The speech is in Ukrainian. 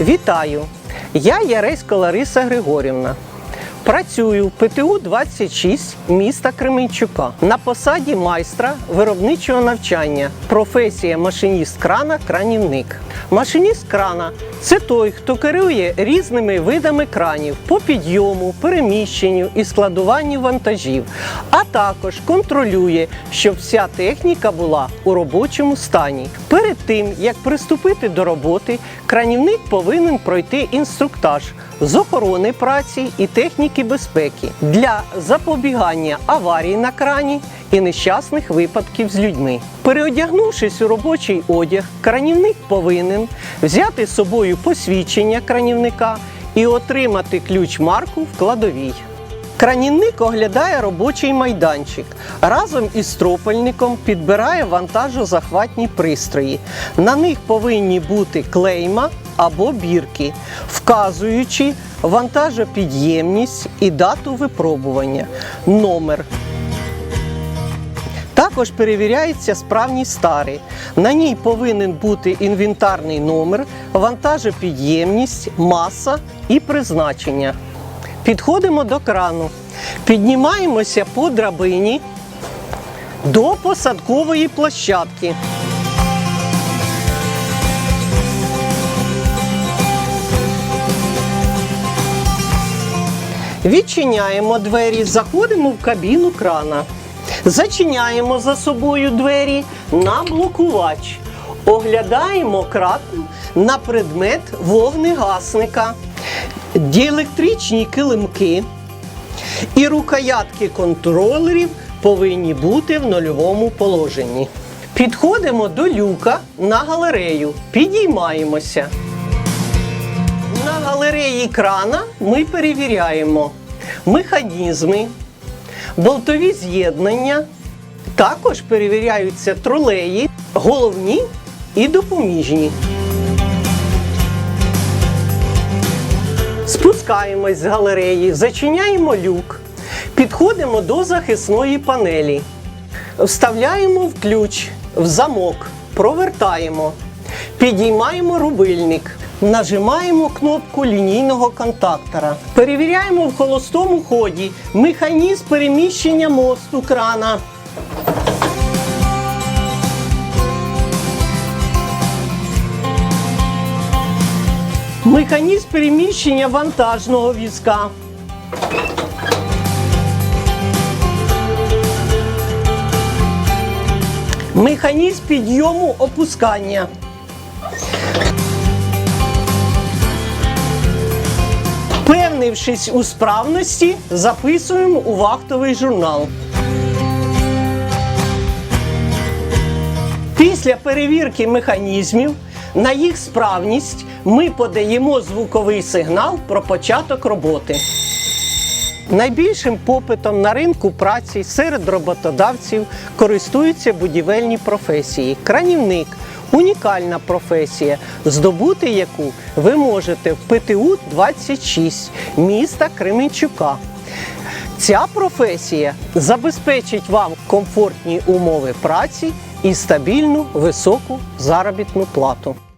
Вітаю! Я Яресько Лариса Григорівна. Працюю в ПТУ 26 міста Кременчука на посаді майстра виробничого навчання. Професія машиніст крана кранівник. Машиніст крана це той, хто керує різними видами кранів по підйому, переміщенню і складуванню вантажів, а також контролює, щоб вся техніка була у робочому стані. Перед тим як приступити до роботи, кранівник повинен пройти інструктаж з охорони праці і техніки безпеки для запобігання аварій на крані і нещасних випадків з людьми. Переодягнувшись у робочий одяг, кранівник повинен взяти з собою посвідчення кранівника і отримати ключ марку в кладовій. Кранівник оглядає робочий майданчик. Разом із стропельником підбирає вантажозахватні пристрої. На них повинні бути клейма або бірки, вказуючи вантажопідємність і дату випробування, номер. Також перевіряється справність стари. На ній повинен бути інвентарний номер, вантажопідємність, маса і призначення. Підходимо до крану. Піднімаємося по драбині до посадкової площадки. Відчиняємо двері, заходимо в кабіну крана. Зачиняємо за собою двері на блокувач. Оглядаємо кран на предмет вогнегасника, діелектричні килимки і рукоятки контролерів повинні бути в нульовому положенні. Підходимо до люка на галерею, підіймаємося. На галереї крана ми перевіряємо механізми, болтові з'єднання. Також перевіряються тролеї, головні і допоміжні. Спускаємось з галереї, зачиняємо люк, підходимо до захисної панелі, вставляємо в ключ, в замок, провертаємо, підіймаємо рубильник, нажимаємо кнопку лінійного контактора. Перевіряємо в холостому ході механізм переміщення мосту крана. Механізм переміщення вантажного візка. Механізм підйому опускання. Впевнившись у справності, записуємо у вахтовий журнал. Після перевірки механізмів на їх справність ми подаємо звуковий сигнал про початок роботи. Найбільшим попитом на ринку праці серед роботодавців користуються будівельні професії. Кранівник унікальна професія, здобути яку ви можете в ПТУ 26 міста Кременчука. Ця професія забезпечить вам комфортні умови праці і стабільну високу заробітну плату.